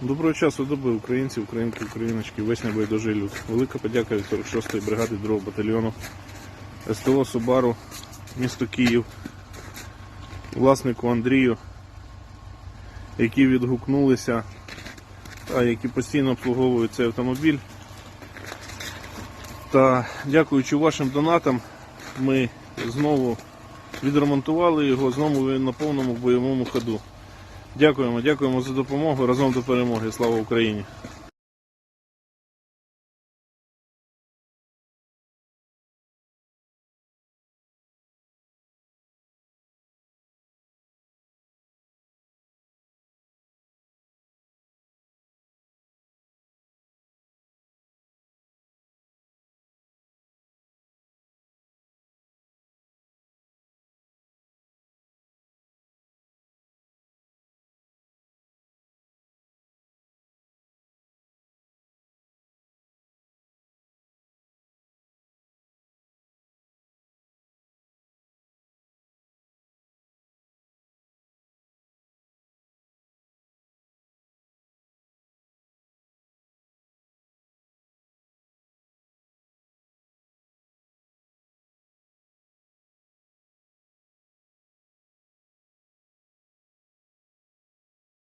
Доброго часу доби українці, українки, україночки, весь небайдужий люд. Велика подяка від 46-ї бригади 2 батальйону СТО Субару, місто Київ, власнику Андрію, які відгукнулися та які постійно обслуговують цей автомобіль. Та дякуючи вашим донатам, ми знову відремонтували його, знову він на повному бойовому ходу. Дякуємо, дякуємо за допомогу. Разом до перемоги. Слава Україні!